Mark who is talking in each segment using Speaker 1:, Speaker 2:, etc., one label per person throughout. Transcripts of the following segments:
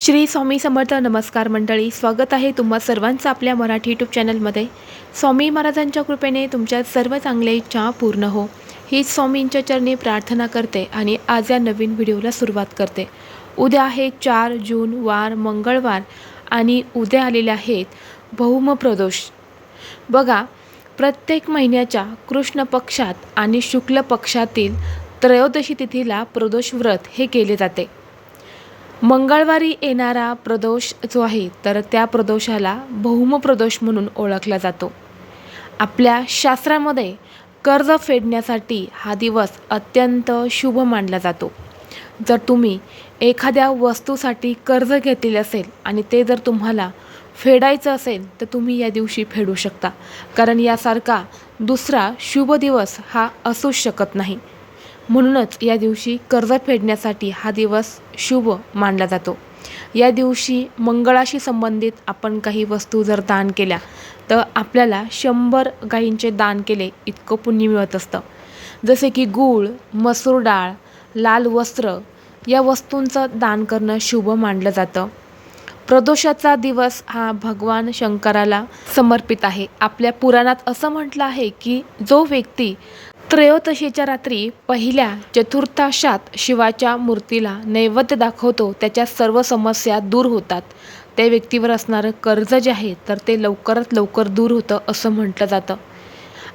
Speaker 1: श्री स्वामी समर्थ नमस्कार मंडळी स्वागत आहे तुम्हा सर्वांचं आपल्या मराठी यूट्यूब चॅनलमध्ये स्वामी महाराजांच्या कृपेने तुमच्या सर्व चांगल्या इच्छा पूर्ण हो. ही स्वामींच्या चरणी प्रार्थना करते आणि आज या नवीन व्हिडिओला सुरुवात करते. उद्या आहे चार जून वार मंगळवार आणि उद्या आलेले आहेत भौम प्रदोष. बघा प्रत्येक महिन्याच्या कृष्ण पक्षात आणि शुक्ल पक्षातील त्रयोदशी तिथीला प्रदोष व्रत हे केले जाते. मंगळवारी येणारा प्रदोष जो आहे तर त्या प्रदोषाला भौम प्रदोष म्हणून ओळखला जातो. आपल्या शास्त्रामध्ये कर्ज फेडण्यासाठी हा दिवस अत्यंत शुभ मानला जातो. जर तुम्ही एखाद्या वस्तूसाठी कर्ज घेतलेले असेल आणि ते जर तुम्हाला फेडायचं असेल तर तुम्ही या दिवशी फेडू शकता. कारण यासारखा दुसरा शुभ दिवस हा असूच शकत नाही. म्हणूनच या दिवशी कर्ज फेडण्यासाठी हा दिवस शुभ मानला जातो. या दिवशी मंगळाशी संबंधित आपण काही वस्तू जर दान केल्या तर आपल्याला शंभर गायींचे दान केले इतकं पुण्य मिळत असतं. जसे की गूळ मसूर डाळ लाल वस्त्र या वस्तूंचं दान करणं शुभ मानलं जातं. प्रदोषाचा दिवस हा भगवान शंकराला समर्पित आहे. आपल्या पुराणात असं म्हटलं आहे की जो व्यक्ती त्रयोदशीच्या रात्री पहिल्या चतुर्थाशात शिवाच्या मूर्तीला नैवेद्य दाखवतो. त्याच्या सर्व समस्या दूर होतात. त्या व्यक्तीवर असणारं कर्ज जे आहे तर ते लवकरात लवकर दूर होतं असं म्हटलं जातं.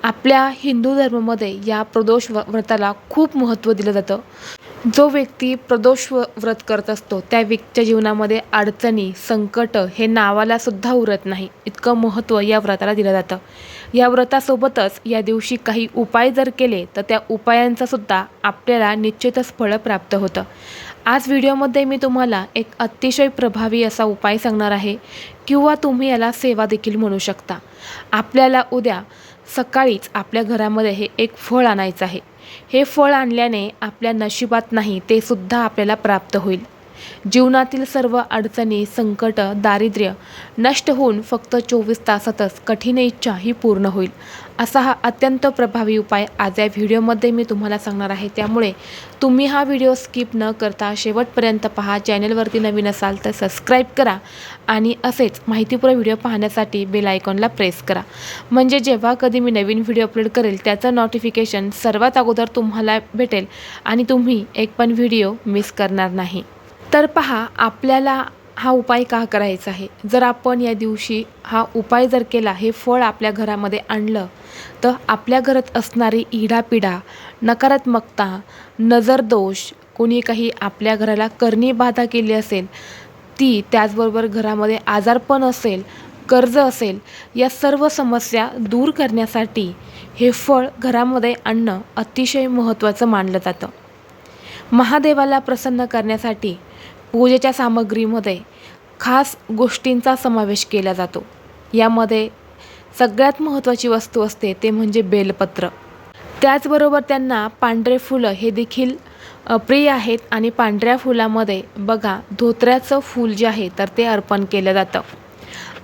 Speaker 1: आपल्या हिंदू धर्मामध्ये या प्रदोष व व्रताला खूप महत्त्व दिलं जातं. जो व्यक्ती प्रदोष व व्रत करत असतो त्या व्यक्तीच्या जीवनामध्ये अडचणी संकट हे नावाला सुद्धा उरत नाही. इतकं महत्त्व या व्रताला दिलं जातं. या व्रतासोबतच या दिवशी काही उपाय जर केले तर त्या उपायांचा सुद्धा आपल्याला निश्चितच फळं प्राप्त होतं. आज व्हिडिओमध्ये मी तुम्हाला एक अतिशय प्रभावी असा उपाय सांगणार आहे किंवा तुम्ही याला सेवा देखील म्हणू शकता. आपल्याला उद्या सकाळीच आपल्या घरामध्ये हे एक फळ आणायचं आहे. हे फळ आणल्याने आपल्या नशिबात नाही ते सुद्धा आपल्याला प्राप्त होईल. जीवनातील सर्व अडचणी संकट दारिद्र्य नष्ट होऊन फक्त चोवीस तासातच कठीण इच्छा ही पूर्ण होईल. असा हा अत्यंत प्रभावी उपाय आज या व्हिडिओमध्ये मी तुम्हाला सांगणार आहे. त्यामुळे तुम्ही हा व्हिडिओ स्किप न करता शेवटपर्यंत पहा. चॅनलवरती नवीन असाल तर सबस्क्राईब करा आणि असेच माहितीपूर्ण व्हिडिओ पाहण्यासाठी बेल आयकॉनला प्रेस करा. म्हणजे जेव्हा कधी मी नवीन व्हिडिओ अपलोड करेल त्याचं नोटिफिकेशन सर्वात अगोदर तुम्हाला भेटेल आणि तुम्ही एक पण व्हिडिओ मिस करणार नाही. तर पहा आपल्याला हा उपाय का करायचा आहे? जर आपण या दिवशी हा उपाय जर केला हे फळ आपल्या घरामध्ये आणलं तर आपल्या घरात असणारी इडापिडा नकारात्मकता नजरदोष कोणी काही आपल्या घराला करणी बाधा केली असेल ती त्याचबरोबर घरामध्ये आजारपण असेल कर्ज असेल या सर्व समस्या दूर करण्यासाठी हे फळ घरामध्ये आणणं अतिशय महत्त्वाचं मानलं जातं. महादेवाला प्रसन्न करण्यासाठी पूजेच्या सामग्रीमध्ये खास गोष्टींचा समावेश केला जातो. यामध्ये सगळ्यात महत्त्वाची वस्तू असते ते म्हणजे बेलपत्र. त्याचबरोबर त्यांना पांढरे फुलं हे देखील प्रिय आहेत आणि पांढऱ्या फुलामध्ये बघा धोत्र्याचं फूल जे आहे तर ते अर्पण केलं जातं.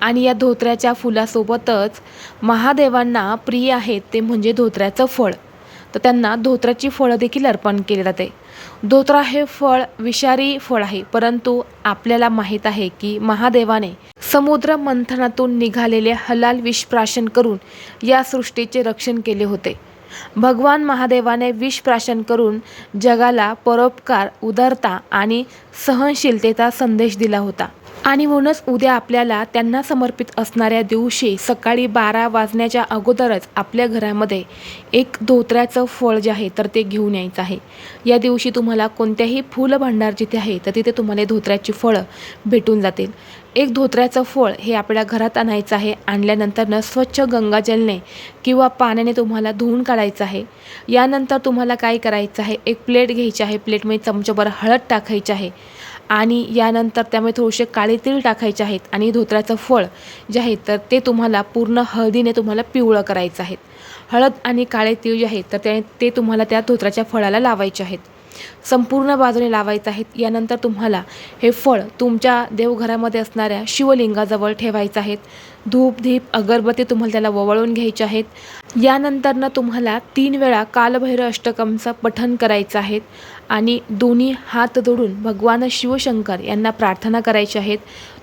Speaker 1: आणि या धोत्र्याच्या फुलासोबतच महादेवांना प्रिय आहेत ते म्हणजे धोत्र्याचं फळ. तर त्यांना धोत्राची फळं देखील अर्पण केले जाते. धोत्रा हे फळ विषारी फळ आहे परंतु आपल्याला माहीत आहे की महादेवाने समुद्र मंथनातून निघालेले हलाल विषप्राशन करून या सृष्टीचे रक्षण केले होते. भगवान महादेवाने विषप्राशन करून जगाला परोपकार उदारता आणि सहनशीलतेचा संदेश दिला होता. आणि म्हणूनच उद्या आपल्याला त्यांना समर्पित असणाऱ्या दिवशी सकाळी बारा वाजण्याच्या अगोदरच आपल्या घरामध्ये एक धोत्र्याचं फळ जे आहे तर ते घेऊन यायचं आहे. या दिवशी तुम्हाला कोणत्याही फुल भांडार जिथे आहे तर तिथे तुम्हाला धोत्र्याची फळं भेटून जातील. एक धोत्र्याचं फळ हे आपल्या घरात आणायचं आहे आणल्यानंतरनं स्वच्छ गंगाजलने किंवा पाण्याने तुम्हाला धुवून काढायचं आहे. यानंतर तुम्हाला काय करायचं आहे एक प्लेट घ्यायची आहे प्लेटमध्ये चमच्याभर हळद टाकायची आहे. आणि यानंतर त्यामध्ये थोडेसे काळे तीळ टाकायचे आहेत आणि धोत्र्याचं फळ जे आहे तर ते तुम्हाला पूर्ण हळदीने तुम्हाला पिवळं करायचं आहे. हळद आणि काळे तीळ जे आहेत तर ते ते तुम्हाला त्या धोत्र्याच्या फळाला लावायचे आहेत. संपूर्ण बाजूने लावायचं आहेत यानंतर तुम्हाला हे फळ तुमच्या देवघरामध्ये असणाऱ्या शिवलिंगाजवळ ठेवायचं आहेत धूप धीप अगरबत्ती तुम्हाला त्याला ववळून घ्यायचे आहेत. यानंतरनं तुम्हाला तीन वेळा कालभैरव अष्टकमचं पठण करायचं आहे. आणि दोन्ही हात जोडून भगवान शिवशंकर यांना प्रार्थना करायची आहेत.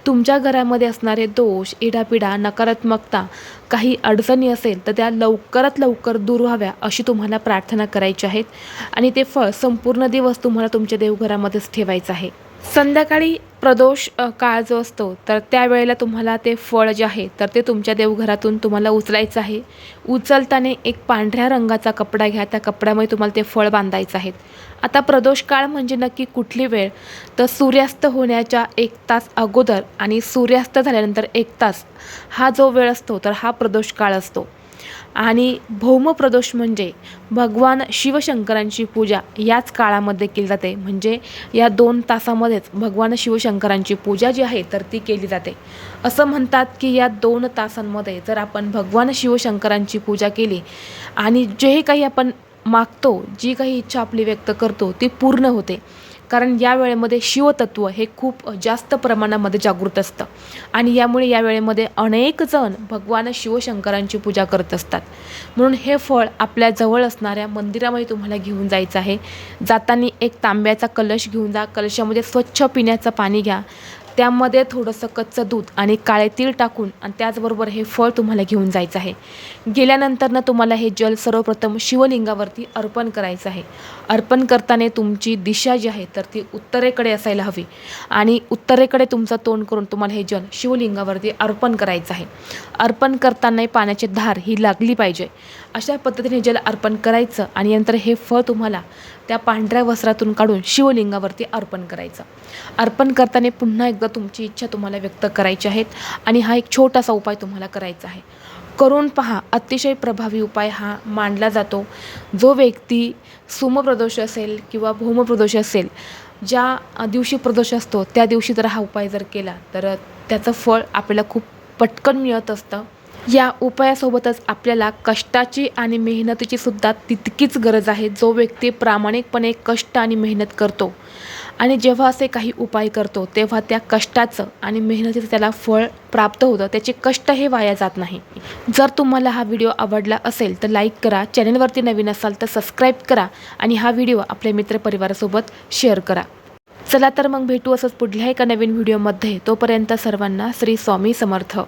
Speaker 1: तुमच्या घरामध्ये असणारे दोष इडापिडा नकारात्मकता काही अडचणी असेल तर त्या लवकरात लवकर दूर व्हाव्या अशी तुम्हाला प्रार्थना करायची आहेत. आणि ते फळ संपूर्ण दिवस तुम्हाला तुमच्या देवघरामध्येच ठेवायचं आहे. संध्याकाळी प्रदोष काळ जो असतो तर त्यावेळेला तुम्हाला ते फळ जे आहे तर ते तुमच्या देवघरातून तुम्हाला उचलायचं आहे. उचलताना एक पांढऱ्या रंगाचा कपडा घ्या त्या कपड्यामध्ये तुम्हाला ते फळ बांधायचं आहे. आता प्रदोष काळ म्हणजे नक्की कुठली वेळ? तर सूर्यास्त होण्याच्या एक तास अगोदर आणि सूर्यास्त झाल्यानंतर एक तास हा जो वेळ असतो तर हा प्रदोष काळ असतो. आणि भौम प्रदोष म्हणजे भगवान शिवशंकरांची पूजा याच काळामध्ये केली जाते. म्हणजे या दोन तासामध्येच भगवान शिवशंकरांची पूजा जी आहे तर ती केली जाते. असं म्हणतात की या दोन तासांमध्ये जर आपण भगवान शिवशंकरांची पूजा केली आणि जे काही आपण मागतो जी काही इच्छा आपली व्यक्त करतो ती पूर्ण होते. कारण या वेळेमध्ये शिवतत्व हे खूप जास्त प्रमाणामध्ये जागृत असतं. आणि यामुळे या वेळेमध्ये अनेक जण भगवान शिवशंकरांची पूजा करत असतात. म्हणून हे फळ आपल्या जवळ असणाऱ्या मंदिरामध्ये तुम्हाला घेऊन जायचं आहे. जाताना एक तांब्याचा कलश घेऊन जा. कलशामध्ये स्वच्छ पिण्याचं पाणी घ्या. त्यामध्ये थोडंसं कच्चं दूध आणि काळे तीळ टाकून आणि त्याचबरोबर हे फळ तुम्हाला घेऊन जायचं आहे. गेल्यानंतरनं तुम्हाला हे जल सर्वप्रथम शिवलिंगावरती अर्पण करायचं आहे. अर्पण करताना तुमची दिशा जी आहे तर ती उत्तरेकडे असायला हवी आणि उत्तरेकडे तुमचं तोंड करून तुम्हाला हे जल शिवलिंगावरती अर्पण करायचं आहे. अर्पण करताना पाण्याची धार ही लागली पाहिजे. अशा पद्धतीने जल अर्पण करायचं आणि नंतर हे फळ तुम्हाला त्या पांढऱ्या वस्त्रातून काढून शिवलिंगावरती अर्पण करायचं. अर्पण करताना पुन्हा एकदा तुमची इच्छा तुम्हाला व्यक्त करायची आहेत आणि हा एक छोटासा उपाय तुम्हाला करायचा आहे. करून पहा अतिशय प्रभावी उपाय हा मांडला जातो. जो व्यक्ती सुमप्रदोष असेल किंवा भौमप्रदोष असेल ज्या दिवशी प्रदोष असतो त्या दिवशी जर हा उपाय जर केला तर त्याचं फळ आपल्याला खूप पटकन मिळत असतं. या उपायासोबतच आपल्याला कष्टाची आणि मेहनतीची सुद्धा तितकीच गरज आहे जो व्यक्ती प्रामाणिकपणे कष्ट आणि मेहनत करतो. आणि जेव्हा असे काही उपाय करतो तेव्हा त्या कष्टाचं आणि मेहनतीचं त्याला फळ प्राप्त होतं. त्याचे कष्ट हे वाया जात नाही. जर तुम्हाला हा व्हिडिओ आवडला असेल तर लाईक करा. चॅनलवरती नवीन असाल तर सबस्क्राईब करा आणि हा व्हिडिओ आपल्या मित्रपरिवारासोबत शेअर करा. चला तर मग भेटू असंच पुढल्या एका नवीन व्हिडिओमध्ये. तोपर्यंत सर्वांना श्री स्वामी समर्थ.